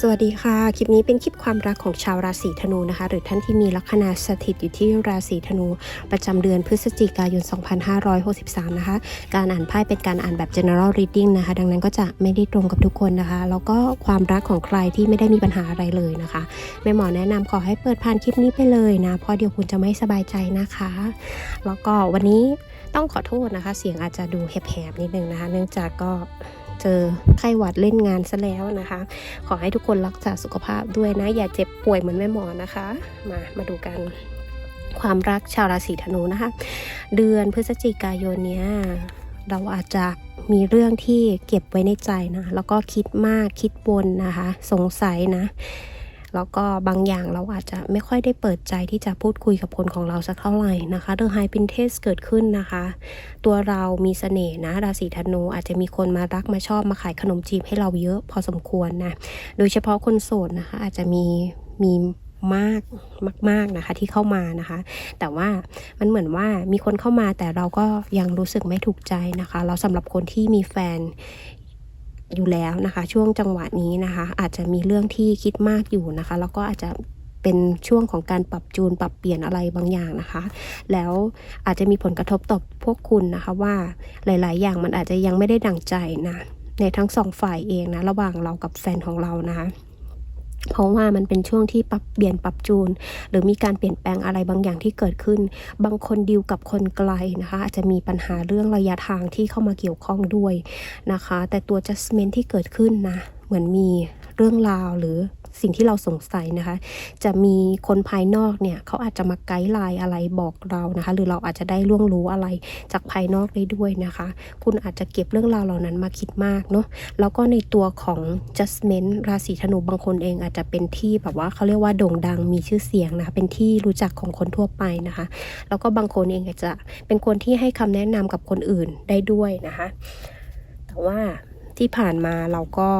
สวัสดีค่ะ คลิปนี้เป็นคลิปความรักของชาวราศีธนูนะคะ หรือท่านที่มีลัคนาสถิตอยู่ที่ราศีธนู ประจำเดือนพฤศจิกายน 2563 นะคะ การอ่านไพ่เป็นการอ่านแบบ general reading นะคะ ดังนั้นก็จะไม่ได้ตรงกับทุกคนนะคะ แล้วก็ความรักของใครที่ไม่ได้มีปัญหาอะไรเลยนะคะแม่หมอแนะนำขอให้เปิดผ่านคลิปนี้ไปเลยนะเพราะเดี๋ยวคุณจะไม่สบายใจนะคะ แล้วก็วันนี้ต้องขอโทษนะคะ เสียงอาจจะดูแหบๆนิดนึงนะคะ เนื่องจากก็ เจอไข้หวัดเล่นงานซะแล้วนะคะ ขอให้ทุกคนรักษาสุขภาพด้วยนะ อย่าเจ็บป่วยเหมือนแม่หมอนะคะ มามาดูกันความรักชาวราศีธนูนะคะ เดือนพฤศจิกายนเนี้ยเราอาจจะมีเรื่องที่เก็บไว้ในใจนะ แล้วก็คิดมากคิดวนนะคะ สงสัยนะ แล้วก็บางอย่างเราอาจจะไม่ค่อยได้เปิดใจที่จะพูดคุยกับคนของเราสักเท่าไหร่นะคะเรื่องไฮพินเทสเกิดขึ้นนะคะ ตัวเรามีเสน่ห์นะราศีธนูอาจจะมีคนมารักมาชอบมาขายขนมจีบให้เราเยอะพอสมควรนะโดยเฉพาะคนโสดนะคะ อาจจะมีมีมากมากๆนะคะที่เข้ามานะคะ แต่ว่ามันเหมือนว่ามีคนเข้ามาแต่เราก็ยังรู้สึกไม่ถูกใจนะคะแล้วสำหรับคนที่มีแฟน อยู่แล้วนะคะ ช่วงจังหวะนี้นะคะ อาจจะมีเรื่องที่คิดมากอยู่นะคะ แล้วก็อาจจะเป็นช่วงของการปรับจูนปรับเปลี่ยนอะไรบางอย่างนะคะ แล้วอาจจะมีผลกระทบต่อพวกคุณนะคะว่าหลาย ๆ อย่างมันอาจจะยังไม่ได้ดั่งใจนะในทั้งสองฝ่ายเองนะระหว่างเรากับแฟนของเรานะคะ เพราะว่ามันเป็นช่วงที่ปรับเปลี่ยนปรับจูน หรือมีการเปลี่ยนแปลงอะไรบางอย่างที่เกิดขึ้น บางคนดิวกับคนไกลนะคะ อาจจะมีปัญหาเรื่องระยะทางที่เข้ามาเกี่ยวข้องด้วยนะคะ แต่ตัว adjustment ที่เกิดขึ้นนะ เหมือนมีเรื่องราวหรือ สิ่งที่เราสงสัยนะคะ จะมีคนภายนอกเนี่ยเขาอาจจะมาไกด์ไลน์อะไรบอกเรานะคะ หรือเราอาจจะได้ล่วงรู้อะไรจากภายนอกได้ด้วยนะคะ คุณอาจจะเก็บเรื่องราวเหล่านั้นมาคิดมากเนาะแล้วก็ในตัวของ judgment ราศีธนูบางคนเองอาจจะเป็นที่แบบว่าเขาเรียกว่าโด่งดังมีชื่อเสียงนะคะ เป็นที่รู้จักของคนทั่วไปนะคะ แล้วก็บางคนเองอาจจะเป็นคนที่ให้คำแนะนำกับคนอื่นได้ด้วยนะคะ แต่ว่าที่ผ่านมาเราก็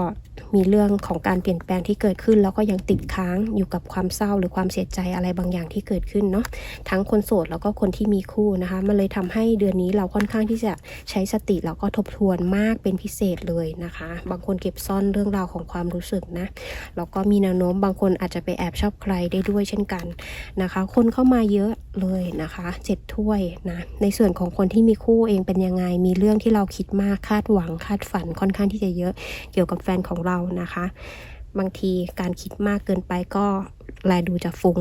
มีเรื่องของการเปลี่ยนแปลงที่เกิดขึ้น แล้วก็ยังติดค้างอยู่กับความเศร้าหรือความเสียใจอะไรบางอย่างที่เกิดขึ้นเนาะทั้งคนโสดแล้วก็คนที่มีคู่นะคะมันเลยทำให้เดือนนี้เราค่อนข้างที่จะใช้สติแล้วก็ทบทวนมากเป็นพิเศษเลยนะคะ บางคนเก็บซ่อนเรื่องราวของความรู้สึกนะแล้วก็มีแนวโน้มบางคนอาจจะไปแอบชอบใครได้ด้วยเช่นกันนะคะ คนเข้ามาเยอะเลยนะคะเจ็ดถ้วยนะในส่วนของคนที่มีคู่เองเป็นยังไงมีเรื่องที่เราคิดมากคาดหวังคาดฝันค่อนข้างที่จะเยอะ เกี่ยวกับแฟนของเรานะคะ บางทีการคิดมากเกินไปก็แลดูจะฟุ้ง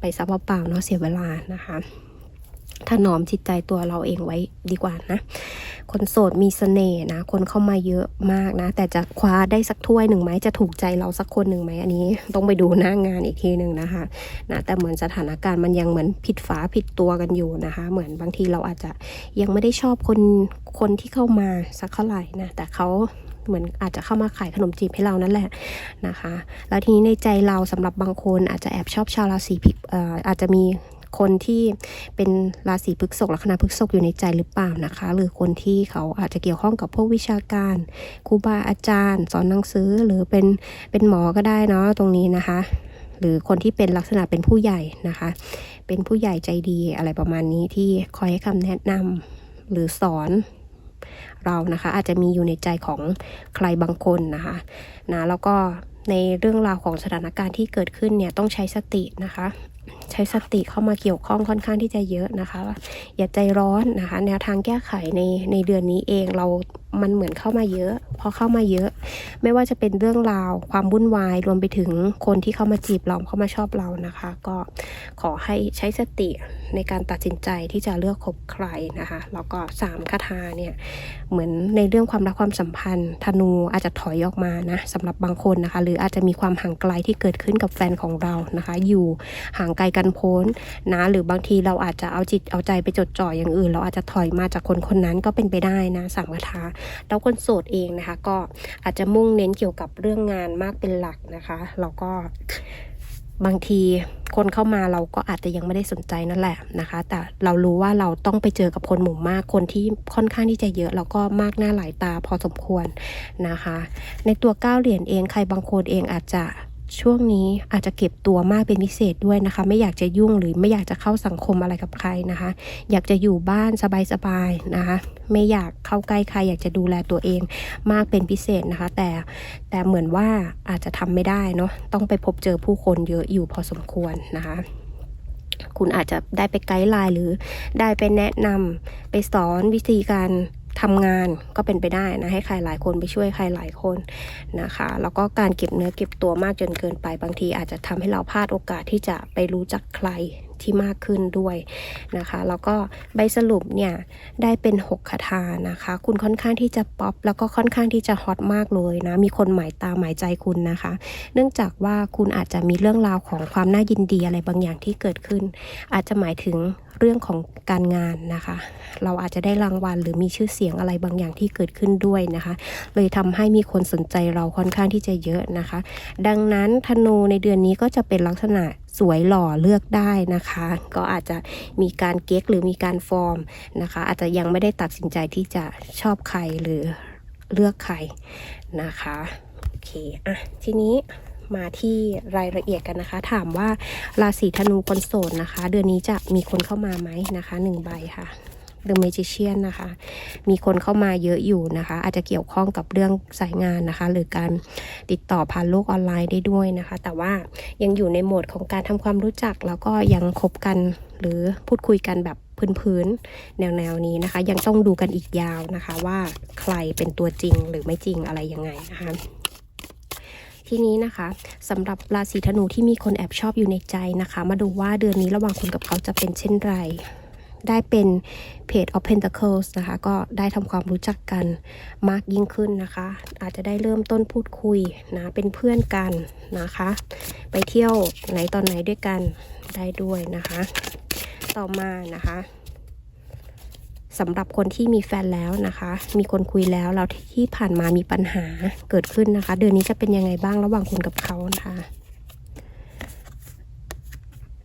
ไปซะเปล่าๆเนาะเสียเวลานะคะถ้านอมจิตใจตัวเราเองไว้ดีกว่านะ คนโสดมีเสน่ห์นะ คนเข้ามาเยอะมากนะ แต่จะคว้าได้สักถ้วยหนึ่งไหม จะถูกใจเราสักคนหนึ่งไหมอันนี้ ต้องไปดูหน้างานอีกทีหนึ่งนะคะ นะ แต่เหมือนสถานการณ์มันยังเหมือนผิดฝาผิดตัวกันอยู่นะคะ เหมือนบางทีเราอาจจะยังไม่ได้ชอบคนคนที่เข้ามาสักเท่าไหร่นะ แต่เขา เหมือนอาจจะเข้ามาขายขนมจีบให้เรานั่นแหละนะคะ แล้วทีนี้ในใจเราสำหรับบางคนอาจจะแอบชอบชาวราศีพิกเอ่ออาจจะมีคนที่เป็นราศีพฤษภลัคนาพฤษภอยู่ในใจหรือเปล่านะคะ หรือคนที่เขาอาจจะเกี่ยวข้องกับพวกวิชาการครูบาอาจารย์ สอนหนังสือหรือเป็นเป็นหมอก็ได้เนาะตรงนี้นะคะ หรือคนที่เป็นลักษณะเป็นผู้ใหญ่นะคะ เป็นผู้ใหญ่ใจดีอะไรประมาณนี้ที่คอยให้คำแนะนำหรือสอน เรานะคะ อาจจะมีอยู่ในใจของใครบางคนนะคะนะแล้วก็ในเรื่องราวของสถานการณ์ที่เกิดขึ้นเนี่ยต้องใช้สตินะคะ ใช้สติเข้ามาเกี่ยวข้องค่อนข้างที่จะเยอะนะคะ อย่าใจร้อนนะคะ แนวทางแก้ไขในในเดือนนี้เองเรา มันเหมือนเข้ามาเยอะ พอเข้ามาเยอะ ไม่ว่าจะเป็นเรื่องราวความวุ่นวายรวมไปถึงคนที่เข้ามาจีบเราเข้ามาชอบเรานะคะ ก็ขอให้ใช้สติในการตัดสินใจที่จะเลือกคบใครนะคะแล้วก็สามคาถาเนี่ยเหมือนในเรื่องความรักความสัมพันธ์ธนูอาจจะถอยออกมานะสำหรับบางคนนะคะ หรืออาจจะมีความห่างไกลที่เกิดขึ้นกับแฟนของเรานะคะ อยู่ห่างไกลกันโพ้นนะหรือบางทีเราอาจจะเอาจิตเอาใจไปจดจ่ออย่างอื่น เราอาจจะถอยมาจากคนคนนั้นก็เป็นไปได้นะสามคาถาแล้วคนโสดเองนะคะ ก็อาจจะมุ่งเน้นเกี่ยวกับเรื่องงานมากเป็นหลักนะคะแล้วก็บางทีคนเข้ามาเราก็อาจจะยังไม่ได้สนใจนั่นแหละนะคะ แต่เรารู้ว่าเราต้องไปเจอกับคนหมู่มากคนที่ค่อนข้างที่จะเยอะแล้วก็มากหน้าหลายตาพอสมควรนะคะ ในตัวเก้าเหรียญเองใครบางคนเองอาจจะ ช่วงนี้อาจจะเก็บตัวมากเป็นพิเศษด้วยนะคะ ไม่อยากจะยุ่งหรือไม่อยากจะเข้าสังคมอะไรกับใครนะคะ อยากจะอยู่บ้านสบายๆนะคะ ไม่อยากเข้าใกล้ใคร อยากจะดูแลตัวเองมากเป็นพิเศษนะคะ แต่แต่เหมือนว่าอาจจะทำไม่ได้เนาะต้องไปพบเจอผู้คนเยอะอยู่พอสมควรนะคะคุณอาจจะได้ไปไกด์ไลน์หรือได้ไปแนะนำไปสอนวิธีการ ทำงานก็เป็นไปได้นะให้ใครหลายคนไปช่วยใครหลายคนนะคะ แล้วก็การเก็บเนื้อเก็บตัวมากจนเกินไปบางทีอาจจะทำให้เราพลาดโอกาสที่จะไปรู้จักใคร ที่มากขึ้นด้วยนะคะ แล้วก็ใบสรุปเนี่ยได้เป็น 6 คาถานะคะ คุณค่อนข้างที่จะป๊อปแล้วก็ค่อนข้างที่จะฮอตมากเลยนะ มีคนหมายตาหมายใจคุณนะคะ เนื่องจากว่าคุณอาจจะมีเรื่องราวของความน่ายินดีอะไรบางอย่างที่เกิดขึ้น อาจจะหมายถึงเรื่องของการงานนะคะ เราอาจจะได้รางวัลหรือมีชื่อเสียงอะไรบางอย่างที่เกิดขึ้นด้วยนะคะ เลยทำให้มีคนสนใจเราค่อนข้างที่จะเยอะนะคะ ดังนั้นธนูในเดือนนี้ก็จะเป็นลักษณะ สวยหล่อเลือกได้นะคะ ก็อาจจะมีการเก๊กหรือมีการฟอร์มนะคะ อาจจะยังไม่ได้ตัดสินใจที่จะชอบใครหรือเลือกใครนะคะโอเคอะทีนี้มาที่รายละเอียดกันนะคะ ถามว่าราศีธนูคนโสดนะคะ เดือนนี้จะมีคนเข้ามาไหมนะคะหนึ่งใบค่ะ The Magician นะคะ มีคนเข้ามาเยอะอยู่นะคะ อาจจะเกี่ยวข้องกับเรื่องสายงานนะคะ หรือการติดต่อผ่านโลกออนไลน์ได้ด้วยนะคะ แต่ว่ายังอยู่ในโหมดของการทำความรู้จัก แล้วก็ยังคบกันหรือพูดคุยกันแบบพื้นๆแนวๆนี้นะคะ ยังต้องดูกันอีกยาวนะคะ ว่าใครเป็นตัวจริงหรือไม่จริงอะไรยังไงนะคะทีนี้นะคะสำหรับราศีธนูที่มีคนแอบชอบอยู่ในใจนะคะ มาดูว่าเดือนนี้ระหว่างคุณกับเขาจะเป็นเช่นไร ได้เป็นเพจ of Pentacles นะคะ ก็ได้ทำความรู้จักกันมากยิ่งขึ้นนะคะ อาจจะได้เริ่มต้นพูดคุยนะเป็นเพื่อนกันนะคะ ไปเที่ยวไหนตอนไหนด้วยกันได้ด้วยนะคะ ต่อมานะคะสำหรับคนที่มีแฟนแล้วนะคะ มีคนคุยแล้วแล้วที่ผ่านมามีปัญหาเกิดขึ้นนะคะ เดือนนี้จะเป็นยังไงบ้างระหว่างคุณกับเขานะคะ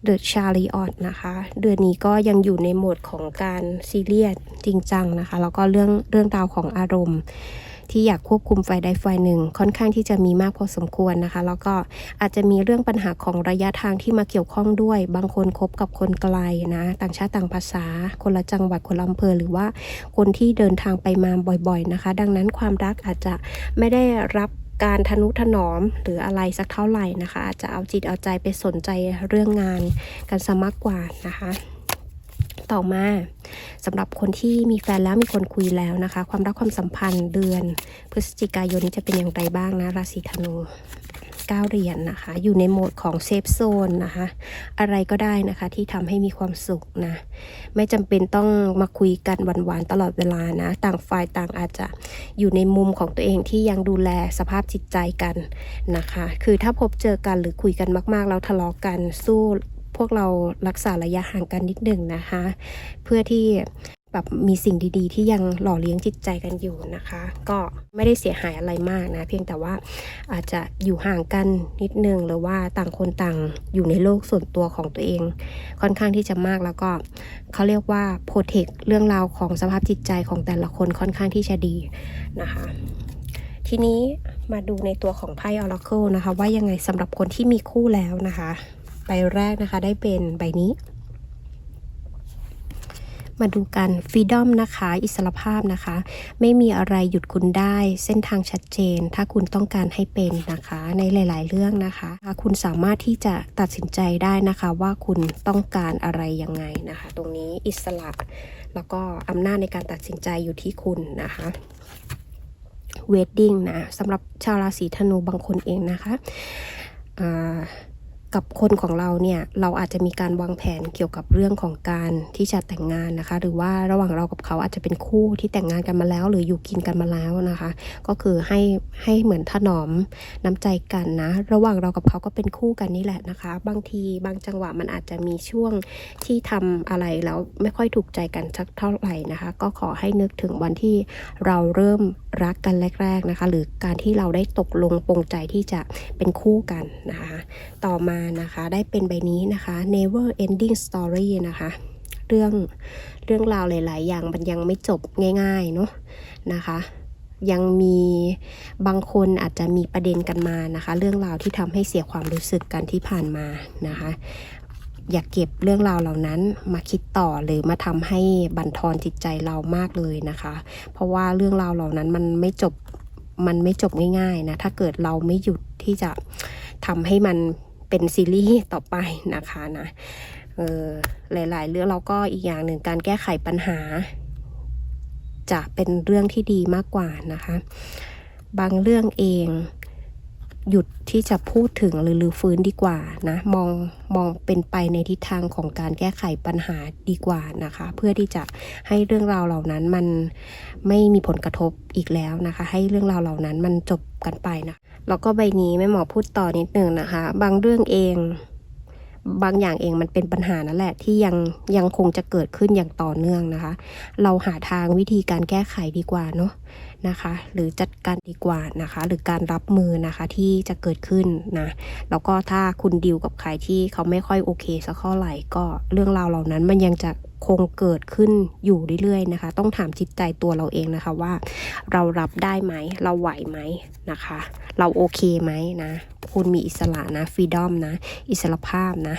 เดอะชาลีออดนะคะ เดือนนี้ก็ยังอยู่ในโหมดของการซีเรียสจริงจังนะคะ แล้วก็เรื่องเรื่องราวของอารมณ์ ที่อยากควบคุมไฟใดไฟหนึ่ง ค่อนข้างที่จะมีมากพอสมควรนะคะ แล้วก็อาจจะมีเรื่องปัญหาของระยะทางที่มาเกี่ยวข้องด้วย บางคนคบกับคนไกลนะ ต่างชาติต่างภาษา คนละจังหวัดคนละอำเภอหรือว่าคนที่เดินทางไปมาบ่อยๆนะคะ ดังนั้นความรักอาจจะไม่ได้รับ การทนุถนอมหรืออะไรสักเท่าไหร่นะคะ อาจจะเอาจิตเอาใจไปสนใจเรื่องงานกันซะมากกว่านะคะ ต่อมาสำหรับคนที่มีแฟนแล้วมีคนคุยแล้วนะคะ ความรักความสัมพันธ์เดือน พฤศจิกายนนี้จะเป็นอย่างไรบ้างนะราศีธนู เก้าเหรียญนนะคะ อยู่ในโหมดของเซฟโซนนะคะ อะไรก็ได้นะคะที่ทำให้มีความสุขนะ ไม่จำเป็นต้องมาคุยกันหวานๆตลอดเวลานะ ต่างฝ่ายต่างอาจจะอยู่ในมุมของตัวเองที่ยังดูแลสภาพจิตใจกันนะคะ คือถ้าพบเจอกันหรือคุยกันมากๆ แล้วทะเลาะกันสู้พวกเรารักษาระยะห่างกันนิดหนึ่งนะคะ เพื่อที่ แบบมีสิ่งดีๆ ที่ยังหล่อเลี้ยงจิตใจกันอยู่นะคะ ก็ไม่ได้เสียหายอะไรมากนะ เพียงแต่ว่าอาจจะอยู่ห่างกันนิดนึงหรือว่าต่างคนต่างอยู่ในโลกส่วนตัวของตัวเอง ค่อนข้างที่จะมากแล้วก็เขาเรียกว่าโปรเทคเรื่องราวของสภาพจิตใจของแต่ละคนค่อนข้างที่จะดีนะคะทีนี้มาดูในตัวของไพ่ Oracle นะคะ ว่ายังไงสำหรับคนที่มีคู่แล้วนะคะ ใบแรกนะคะได้เป็นใบนี้ มาดูกันฟรีดอมนะคะ อิสรภาพนะคะ ไม่มีอะไรหยุดคุณได้ เส้นทางชัดเจน ถ้าคุณต้องการให้เป็นนะคะ ในหลาย ๆ เรื่องนะคะ คุณสามารถที่จะตัดสินใจได้นะคะว่าคุณต้องการอะไรยังไงนะคะ ตรงนี้อิสระ แล้วก็อำนาจในการตัดสินใจอยู่ที่คุณนะคะเวดดิ้งนะสำหรับชาวราศีธนูบางคนเองนะคะ กับคนของเราเนี่ยเราอาจจะมีการวางแผนเกี่ยวกับเรื่องของการที่จะแต่งงานนะคะ หรือว่าระหว่างเรากับเขาอาจจะเป็นคู่ที่แต่งงานกันมาแล้ว หรืออยู่กินกันมาแล้วนะคะ ก็คือให้ให้เหมือนถนอมน้ำใจกันนะ ระหว่างเรากับเขาก็เป็นคู่กันนี่แหละนะคะ บางทีบางจังหวะมันอาจจะมีช่วงที่ทำอะไรแล้วไม่ค่อยถูกใจกันสักเท่าไหร่นะคะ ก็ขอให้นึกถึงวันที่เราเริ่มรักกันแรก ๆนะคะ หรือการที่เราได้ตกลงปรงใจที่จะเป็นคู่กันนะคะ ต่อมานะคะ ได้เป็นใบนี้นะคะ never ending story นะคะ เรื่องเรื่องราวหลาย ๆ อย่างมันยังไม่จบง่าย ๆ เนาะนะคะยังมีบางคนอาจจะมีประเด็นกันมานะคะ เรื่องราวที่ทำให้เสียความรู้สึกกันที่ผ่านมานะคะ อย่าเก็บเรื่องราวเหล่านั้นมาคิดต่อหรือมาทำให้บั่นทอนจิตใจเรามากเลยนะคะ เพราะว่าเรื่องราวเหล่านั้นมันไม่จบมันไม่จบง่ายๆนะถ้าเกิดเราไม่หยุดที่จะทำให้มัน เป็นซีรีส์ต่อไปนะคะนะเออหลายๆ เรื่องเราก็อีกอย่างหนึ่งการแก้ไขปัญหา จะเป็นเรื่องที่ดีมากกว่านะคะ บางเรื่องเองหยุดที่จะพูดถึงหรือลือฟื้นดีกว่านะมองมองเป็นไปในทิศทางของการแก้ไขปัญหาดีกว่านะคะ เพื่อที่จะให้เรื่องราวเหล่านั้นมันไม่มีผลกระทบอีกแล้วนะคะ ให้เรื่องราวเหล่านั้นมันจบกันไปนะ แล้วก็ใบนี้แม่หมอพูดต่อนิดหนึ่งนะคะ บางเรื่องเอง บางอย่างเองมันเป็นปัญหานั่นแหละที่ยังยังคงจะเกิดขึ้นอย่างต่อเนื่องนะคะ เราหาทางวิธีการแก้ไขดีกว่าเนาะนะคะ หรือจัดการดีกว่านะคะ หรือการรับมือนะคะที่จะเกิดขึ้นนะแล้วก็ถ้าคุณดิวกับใครที่เขาไม่ค่อยโอเคสักเท่าไหร่ก็เรื่องราวเหล่านั้นมันยังจะ คงเกิดขึ้นอยู่เรื่อยๆนะคะ ต้องถามจิตใจตัวเราเองนะคะว่า เรารับได้ไหม เราไหวไหมนะคะ เราโอเคไหมนะ คุณมีอิสระนะฟรีดอมนะ อิสระภาพนะ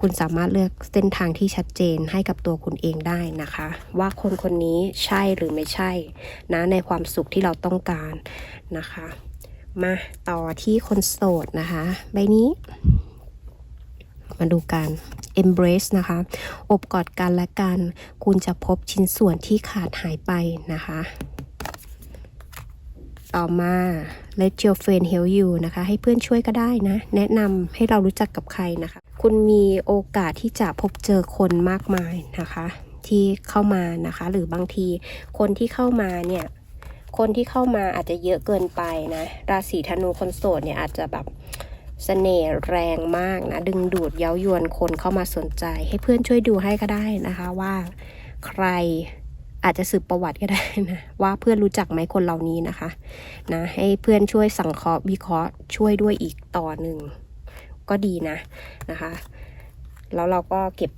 คุณสามารถเลือกเส้นทางที่ชัดเจนให้กับตัวคุณเองได้นะคะ ว่าคนคนนี้ใช่หรือไม่ใช่นะในความสุขที่เราต้องการนะคะ มาต่อที่คนโสดนะคะ ใบนี้ มาดูกัน embrace นะคะ อบกอดกันและกัน คุณจะพบชิ้นส่วนที่ขาดหายไปนะคะ ต่อมา let your friend help you นะคะ ให้เพื่อนช่วยก็ได้นะ แนะนำให้เรารู้จักกับใครนะคะ คุณมีโอกาสที่จะพบเจอคนมากมายนะคะ ที่เข้ามานะคะ หรือบางทีคนที่เข้ามาเนี่ยคนที่เข้ามาอาจจะเยอะเกินไปนะ ราศีธนูคนโสดเนี่ยอาจจะแบบ เสน่ห์แรงมากนะ ดึงดูดเย้ายวนคนเข้ามาสนใจ ให้เพื่อนช่วยดูให้ก็ได้นะคะว่าใครอาจจะสืบประวัติก็ได้นะว่าเพื่อนรู้จักไหมคนเหล่านี้นะคะนะให้เพื่อนช่วยสังเคราะห์วิเคราะห์ช่วยด้วยอีกต่อหนึ่งก็ดีนะนะคะ แล้วเราก็เก็บ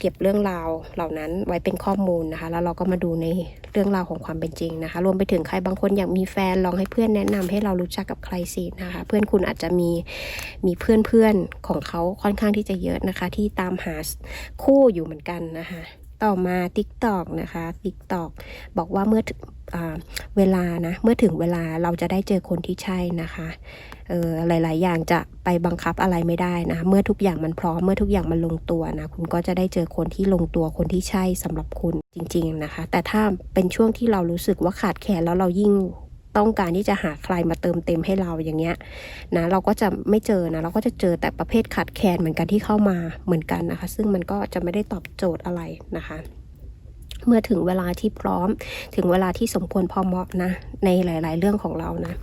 เก็บเรื่องราวเหล่านั้นไว้เป็นข้อมูลนะคะ แล้วเราก็มาดูในเรื่องราวของความเป็นจริงนะคะ รวมไปถึงใครบางคนอยากมีแฟนลองให้เพื่อนแนะนำให้เรารู้จักกับใครสินะคะ เพื่อนคุณอาจจะมีมีเพื่อนเพื่อนของเขาค่อนข้างที่จะเยอะนะคะ ที่ตามหาคู่อยู่เหมือนกันนะคะ ต่อมา TikTok นะคะ TikTok บอกว่าเมื่อถึงอ่าเวลานะ เมื่อถึงเวลาเราจะได้เจอคนที่ใช่นะคะเออหลาย ๆ อย่างจะไปบังคับอะไรไม่ได้นะ เมื่อทุกอย่างมันพร้อม เมื่อทุกอย่างมันลงตัวนะ คุณก็จะได้เจอคนที่ลงตัว คนที่ใช่สำหรับคุณจริง ๆ นะคะ แต่ถ้าเป็นช่วงที่เรารู้สึกว่าขาดแคลนแล้วเรายิ่ง ต้องการที่จะหาใครมาเติมเต็มให้เราอย่างเงี้ยนะเราก็จะไม่เจอนะเราก็จะเจอแต่ประเภทขาดแคลนเหมือนกันที่เข้ามาเหมือนกันนะคะ ซึ่งมันก็จะไม่ได้ตอบโจทย์อะไรนะคะเมื่อถึงเวลาที่พร้อมถึงเวลาที่สมควรพอเหมาะนะ ในหลาย ๆ เรื่องของเรานะ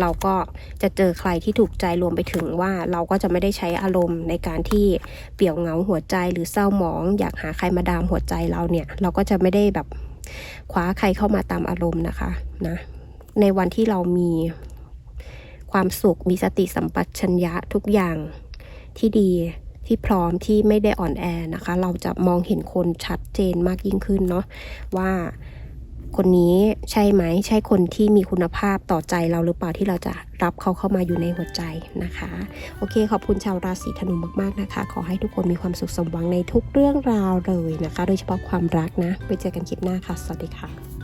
เราก็จะเจอใครที่ถูกใจรวมไปถึงว่าเราก็จะไม่ได้ใช้อารมณ์ในการที่เปี่ยวเหงาหัวใจหรือเศร้าหมอง อยากหาใครมาดามหัวใจเราเนี่ย เราก็จะไม่ได้แบบคว้าใครเข้ามาตามอารมณ์นะคะนะ ในวันที่เรามีความสุข มีสติสัมปชัญญะทุกอย่างที่ดีที่พร้อมที่ไม่ได้อ่อนแอนะคะ เราจะมองเห็นคนชัดเจนมากยิ่งขึ้นเนาะว่าคนนี้ใช่ไหมใช่คนที่มีคุณภาพต่อใจเราหรือเปล่าที่เราจะรับเขาเข้ามาอยู่ในหัวใจนะคะ โอเค ขอบคุณชาวราศีธนูมากๆนะคะ ขอให้ทุกคนมีความสุขสมหวังในทุกเรื่องราวเลยนะคะ โดยเฉพาะความรักนะ ไปเจอกันคลิปหน้าค่ะ สวัสดีค่ะ